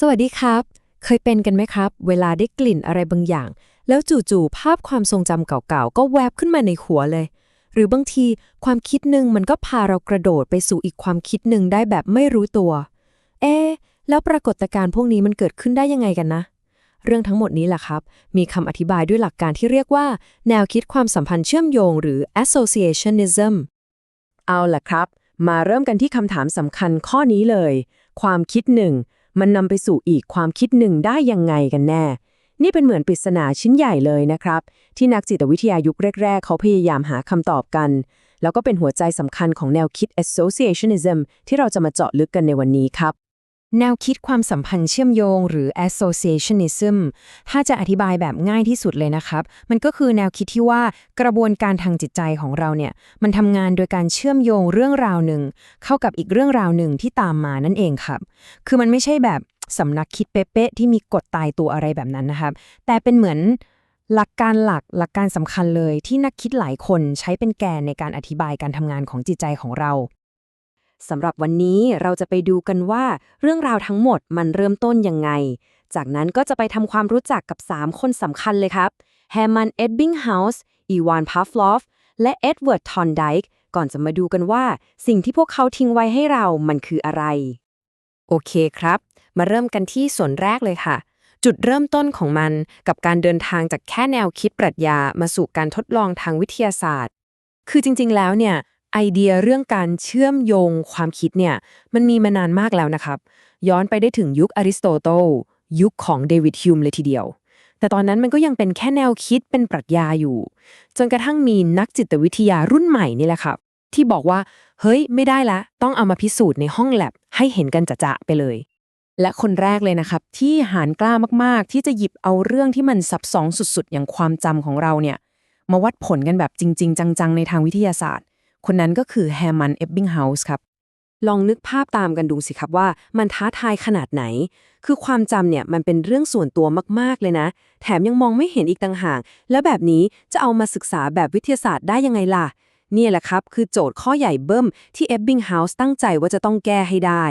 สวัสดีครับ เคยเป็นกันไหมครับ เวลาได้กลิ่นอะไรบางอย่าง แล้วจู่ๆภาพความทรงจำเก่าๆ ก็แวบขึ้นมาในหัวเลย หรือบางทีความคิดหนึ่งมันก็พาเรากระโดดไปสู่อีกความคิดหนึ่งได้แบบไม่รู้ตัว เอ๊ะแล้วปรากฏการณ์พวกนี้มันเกิดขึ้นได้ยังไงกันนะ เรื่องทั้งหมดนี้แหละครับ มีคำอธิบายด้วยหลักการที่เรียกว่า แนวคิดความสัมพันธ์เชื่อมโยง หรือ associationism เอาล่ะครับ มาเริ่มกันที่คำถามสำคัญข้อนี้เลย ความคิดหนึ่ง มันนำไปสู่อีกความคิดหนึ่งได้ยังไงกันแน่ นี่เป็นเหมือนปริศนาชิ้นใหญ่เลยนะครับ ที่นักจิตวิทยายุคแรก ๆ เขาพยายามหาคำตอบกัน แล้วก็เป็นหัวใจสำคัญของแนวคิด associationism ที่เราจะมาเจาะลึกกันในวันนี้ครับ แนวคิดความสัมพันธ์เชื่อมโยง หรือ associationism ถ้าจะอธิบายแบบง่ายที่สุดเลยนะครับ มันก็คือแนวคิดที่ว่ากระบวนการทางจิตใจของเราเนี่ย มันทำงานโดยการเชื่อมโยงเรื่องราวหนึ่ง เข้ากับอีกเรื่องราวหนึ่งที่ตามมานั่นเองครับ คือมันไม่ใช่แบบสำนักคิดเป๊ะๆที่มีกฎตายตัวอะไรแบบนั้นนะครับ แต่เป็นเหมือนหลักการหลักหลักการสำคัญเลยที่นักคิดหลายคนใช้เป็นแกนในการอธิบายการทำงานของจิตใจของเรา สำหรับวันนี้เราจะไปดูกันว่า เรื่องราวทั้งหมดมันเริ่มต้นยังไง จากนั้นก็จะไปทำความรู้จักกับ 3 คนสำคัญเลยครับแฮมันเอ็ดบิงเฮาส์อีวานพาฟลอฟและเอ็ดเวิร์ดทอนไดค์ก่อนจะมาดูกันว่า สิ่งที่พวกเขาทิ้งไว้ให้เรามันคืออะไร โอเคครับ มาเริ่มกันที่ส่วนแรกเลยค่ะ จุดเริ่มต้นของมันกับการเดินทางจากแค่แนวคิดปรัชญามาสู่การทดลองทางวิทยาศาสตร์ คือจริงๆแล้วเนี่ย ไอเดียเรื่องการเชื่อมโยงความคิดเนี่ยมันมีมานานมากแล้วนะครับ ย้อนไปได้ถึงยุคอริสโตเติลยุคของเดวิดฮิวมเลยทีเดียว แต่ตอนนั้นมันก็ยังเป็นแค่แนวคิดเป็นปรัชญาอยู่ จนกระทั่งมีนักจิตวิทยารุ่นใหม่นี่แหละครับ ที่บอกว่า เฮ้ย ไม่ได้ละ ต้องเอามาพิสูจน์ในห้องแลบให้เห็นกันจะๆไปเลย และคนแรกเลยนะครับ ที่หารกล้ามากๆ ที่จะหยิบเอาเรื่องที่มันซับซ้อนสุดๆ อย่างความจำของเราเนี่ยมาวัดผลกันแบบจริง ๆ จังๆในทางวิทยาศาสตร์ คนนั้นก็คือแฮมันเอบบิงเฮาส์ครับ ลองนึกภาพตามกันดูสิครับว่ามันท้าทายขนาดไหน คือความจำเนี่ยมันเป็นเรื่องส่วนตัวมากๆเลยนะ แถมยังมองไม่เห็นอีกต่างหาก แล้วแบบนี้จะเอามาศึกษาแบบวิทยาศาสตร์ได้ยังไงล่ะ เนี่ยแหละครับ คือโจทย์ข้อใหญ่เบิ้มที่เอบบิงเฮาส์ตั้งใจว่าจะต้องแก้ให้ได้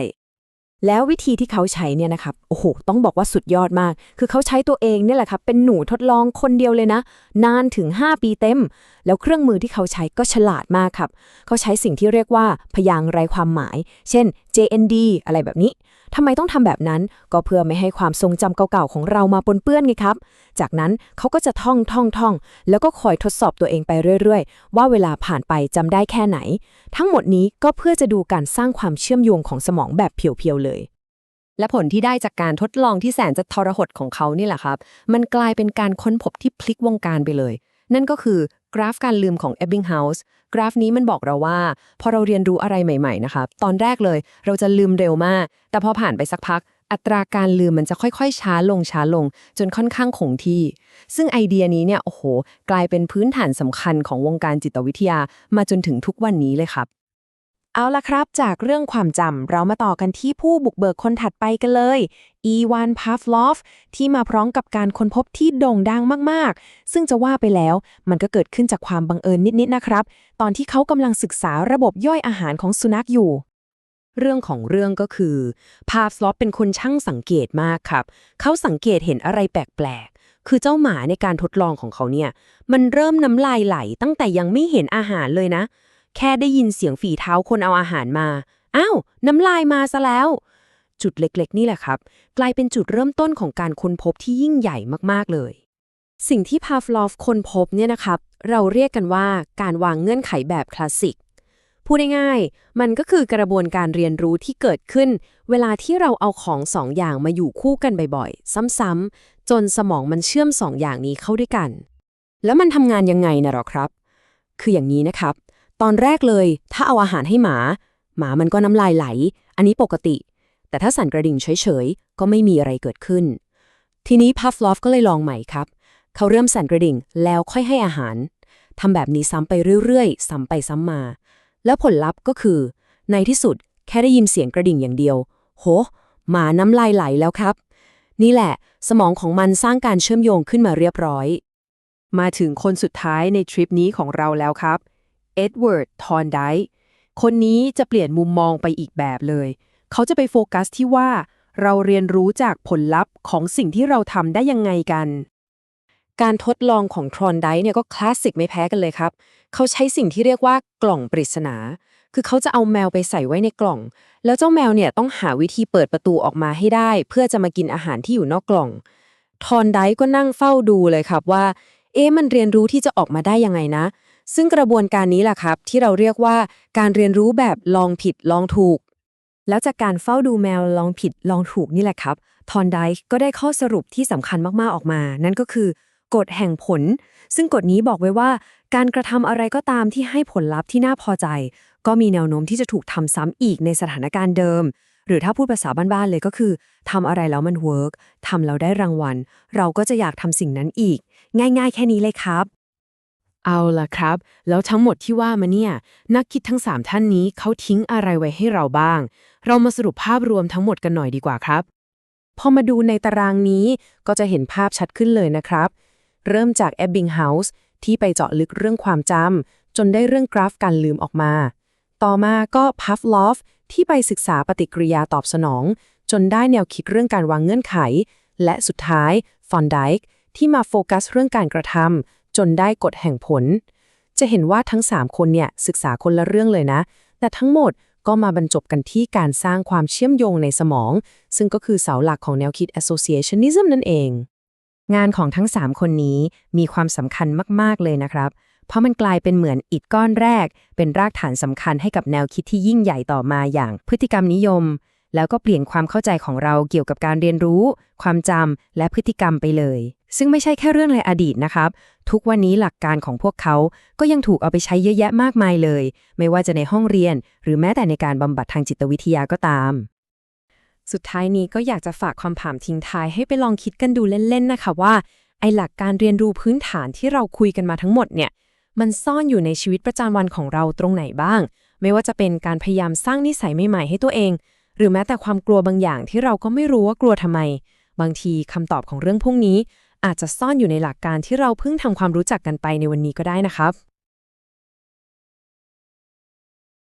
แล้ววิธีที่เขาใช้เนี่ยนะครับ โอ้โห ต้องบอกว่าสุดยอดมาก คือเขาใช้ตัวเองเนี่ยแหละครับ เป็นหนูทดลองคนเดียวเลยนะ นานถึง 5 ปีเต็ม แล้วเครื่องมือที่เขาใช้ก็ฉลาดมากครับ เขาใช้สิ่งที่เรียกว่าพยางค์ไรความหมาย เช่น JND อะไรแบบนี้ ทำไมต้องทำแบบนั้น ก็เพื่อไม่ให้ความทรงจำเก่าๆของเรามาปนเปื้อนไงครับ จากนั้นเขาก็จะท่องท่องท่องแล้วก็คอยทดสอบตัวเองไปเรื่อยๆ ว่าเวลาผ่านไปจำได้แค่ไหน ทั้งหมดนี้ก็เพื่อจะดูการสร้างความเชื่อมโยงของสมองแบบเพียวๆเลยและผลที่ได้จากการทดลองที่แสนจะทรหดของเขานี่แหละครับ มันกลายเป็นการค้นพบที่พลิกวงการไปเลย นั่นก็คือ กราฟการลืมของ Ebbinghaus กราฟนี้มันบอกเราว่า พอเราเรียนรู้อะไรใหม่ๆนะคะตอนแรกเลยเราจะลืมเร็วมาก แต่พอผ่านไปสักพัก อัตราการลืมมันจะค่อยๆ ช้าลงช้าลง จนค่อนข้างคงที่ ซึ่งไอเดียนี้เนี่ยโอ้โห กลายเป็นพื้นฐานสำคัญของวงการจิตวิทยามาจนถึงทุกวันนี้เลยครับ เอาละครับ จากเรื่องความจำเรามาต่อกันที่ผู้บุกเบิกคนถัดไปกันเลย อีวานพาฟลอฟ ที่มาพร้อมกับการค้นพบที่โด่งดังมากๆ ซึ่งจะว่าไปแล้ว มันก็เกิดขึ้นจากความบังเอิญนิดๆนะครับ ตอนที่เขากำลังศึกษาระบบย่อยอาหารของสุนัขอยู่ เรื่องของเรื่องก็คือพาฟลอฟเป็นคนช่างสังเกตมากครับ เขาสังเกตเห็นอะไรแปลกๆคือเจ้าหมาในการทดลองของเขาเนี่ย มันเริ่มน้ำลายไหลตั้งแต่ยังไม่เห็นอาหารเลยนะ แค่ได้ยินเสียงฝีเท้าคนเอาอาหารมา อ้าว น้ำลายมาซะแล้ว จุดเล็กๆ นี่แหละครับ กลายเป็นจุดเริ่มต้นของการค้นพบที่ยิ่งใหญ่มากๆเลย สิ่งที่พาฟลอฟค้นพบเนี่ยนะครับ เราเรียกกันว่าการวางเงื่อนไขแบบคลาสสิกพูดง่ายๆ มันก็คือกระบวนการเรียนรู้ที่เกิดขึ้น เวลาที่เราเอาของสองอย่างมาอยู่คู่กันบ่อยๆ ซ้ำๆ จนสมองมันเชื่อมสองอย่างนี้เข้าด้วยกัน แล้วมันทำงานยังไงนะหรอครับ คืออย่างนี้นะครับ ตอนแรกเลย ถ้าเอาอาหารให้หมา หมามันก็น้ำลายไหล อันนี้ปกติ แต่ถ้าสั่นกระดิ่งเฉยๆ ก็ไม่มีอะไรเกิดขึ้น ทีนี้พัฟลอฟก็เลยลองใหม่ครับ เขาเริ่มสั่นกระดิ่งแล้วค่อยให้อาหารทำแบบนี้ซ้ำไปเรื่อยๆ ซ้ำไปซ้ำมา แล้วผลลัพธ์ก็คือ ในที่สุดแค่ได้ยินเสียงกระดิ่งอย่างเดียว โห หมาน้ำลายไหลแล้วครับ นี่แหละ สมองของมันสร้างการเชื่อมโยงขึ้นมาเรียบร้อย มาถึงคนสุดท้ายในทริปนี้ของเราแล้วครับ เอ็ดเวิร์ด ทอนไดคนนี้จะเปลี่ยนมุมมองไปอีกแบบเลย เขาจะไปโฟกัสที่ว่า เราเรียนรู้จากผลลัพธ์ของสิ่งที่เราทำได้ยังไงกัน การทดลองของทรอนไดเนี่ยก็คลาสสิกไม่แพ้กันเลยครับ เขาใช้สิ่งที่เรียกว่ากล่องปริศนา คือเขาจะเอาแมวไปใส่ไว้ในกล่อง แล้วเจ้าแมวเนี่ยต้องหาวิธีเปิดประตูออกมาให้ได้ เพื่อจะมากินอาหารที่อยู่นอกกล่อง ทรอนไดก็นั่งเฝ้าดูเลยครับว่า เอ๊ะมันเรียนรู้ที่จะออกมาได้ยังไงนะ ซึ่งกระบวนการนี้แหละครับ ที่เราเรียกว่าการเรียนรู้แบบลองผิดลองถูก แล้วจากการเฝ้าดูแมวลองผิดลองถูกนี่แหละครับทอนไดก็ได้ข้อสรุปที่สำคัญมากๆออกมา นั่นก็คือกฎแห่งผล ซึ่งกฎนี้บอกไว้ว่า การกระทำอะไรก็ตามที่ให้ผลลัพธ์ที่น่าพอใจ ก็มีแนวโน้มที่จะถูกทำซ้ำอีกในสถานการณ์เดิม หรือถ้าพูดภาษาบ้านๆเลยก็คือทำอะไรแล้วมันเวิร์กทำแล้วได้รางวัล เราก็จะอยากทำสิ่งนั้นอีก ง่าย ๆ แค่นี้เลยครับ เอาล่ะครับ แล้วทั้งหมดที่ว่ามาเนี่ย นักคิดทั้ง 3 ท่านนี้เขาทิ้งอะไรไว้ให้เราบ้าง เรามาสรุปภาพรวมทั้งหมดกันหน่อยดีกว่าครับ พอมาดูในตารางนี้ก็จะเห็นภาพชัดขึ้นเลยนะครับ เริ่มจาก Ebbinghaus ที่ไปเจาะลึกเรื่องความจำจนได้เรื่องกราฟการลืมออกมา ต่อมาก็ Pavlov ที่ไปศึกษาปฏิกิริยาตอบสนอง จนได้แนวคิดเรื่องการวางเงื่อนไข และสุดท้ายฟอนไดค์ที่มาโฟกัสเรื่องการกระทำ จนได้กฎแห่งผล จะเห็นว่าทั้ง 3 คนเนี่ยศึกษาคนละเรื่องเลยนะ แต่ทั้งหมดก็มาบรรจบกันที่การสร้างความเชื่อมโยงในสมอง ซึ่งก็คือเสาหลักของแนวคิด associationism นั่นเอง งานของทั้ง 3 คนนี้มีความสำคัญมาก ๆ เลยนะครับ เพราะมันกลายเป็นเหมือนอิฐก้อนแรก เป็นรากฐานสำคัญให้กับแนวคิดที่ยิ่งใหญ่ต่อมาอย่างพฤติกรรมนิยม แล้วก็เปลี่ยนความเข้าใจของเราเกี่ยวกับการเรียนรู้ ความจำและพฤติกรรมไปเลย ซึ่งไม่ใช่แค่เรื่องในอดีตนะครับ ทุกวันนี้หลักการของพวกเขาก็ยังถูกเอาไปใช้เยอะแยะมากมายเลย ไม่ว่าจะในห้องเรียน หรือแม้แต่ในการบำบัดทางจิตวิทยาก็ตาม สุดท้ายนี้ก็อยากจะฝากความผามทิ้งท้ายให้ไปลองคิดกันดูเล่นๆนะคะว่าไอหลักการเรียนรู้พื้นฐานที่เราคุยกันมาทั้งหมดเนี่ยมันซ่อนอยู่ในชีวิตประจำวันของเราตรงไหนบ้าง ไม่ว่าจะเป็นการพยายามสร้างนิสัยใหม่ๆให้ตัวเอง หรือแม้แต่ความกลัวบางอย่างที่เราก็ไม่รู้ว่ากลัวทำไม บางทีคำตอบของเรื่องพวกนี้ อาจจะซ่อนอยู่ในหลักการที่เราเพิ่งทำความรู้จักกันไปในวันนี้ก็ได้นะครับ